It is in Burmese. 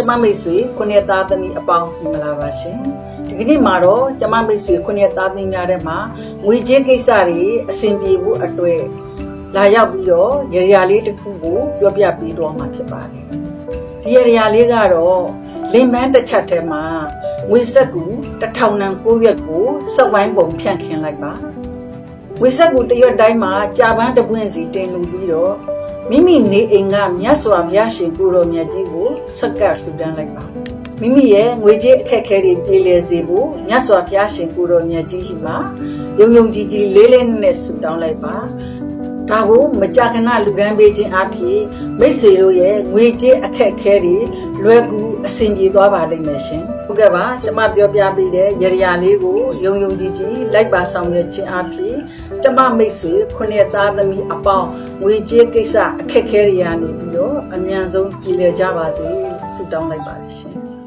ကျမမိတ်ဆွေခုနှစ်သားသမီးအပေါင်းဒီမလာပါရှင်ဒီကနေ့မှာတော့ကျမမိတ်ဆွေခုနှစ်သားသမီးများထဲမှာငွေကြေးကိစ္စတွေအဆင်ပြေဖို့အတွက်လာရောက်ပြီးတော့ရရလေးတစ်ခုကိုပြောပြပေးတော့မှာဖြစ်ပါတယ်ဒီရရလေးကတော့လင်မန်းတစ်ချက်ထဲမှာငွေဆက်ကူတစ်ထောင်နံကိုရွက်ကိုစက်ဝိုင်းပုံဖြန့်ခင်းလိုက်ပါဝိဆက်ကူတရွတ်တိုင်းမှာကြာပန်းတပွင့်စီတင်လူပြီးတော့ မိမိနေအိမ်ကမြတ်စွာဘုရားရှင်ကိုတော်မြတ်ကြီးကိုဆက်ကပ်လှူဒန်းလိုက်ပါမိမိရဲ့ငွေကြေးအခက်အခဲတွေပြေလည်စေဖို့မြတ်စွာဘုရားရှင်ကိုတော်မြတ်ကြီးရှိမှာယုံယုံကြည်ကြည်လေးလေးနက်နက်ဆုတောင်းလိုက်ပါ ဒါကိုမကြာခဏလူကန်းပေးခြင်းအဖြစ်မိတ်ဆွေတို့ရဲ့ငွေကြေးအခက်အခဲတွေလွယ်ကူအဆင်ပြေသွားပါလိမ့်မယ်ရှင်ဟုတ်ကဲ့ပါကျွန်မပြောပြပေးတဲ့ရရလေးကိုယုံယုံကြည်ကြည်လိုက်ပါဆောင်ရွက်ခြင်းအဖြစ်ကျမမိတ်ဆွေခုနှစ်သားသမီးအပေါင်းငွေကြေးကိစ္စအခက်အခဲတွေကနေပြီးတော့အမြန်ဆုံးပြည်လည်ကြပါစေဆုတောင်းလိုက်ပါတယ်ရှင်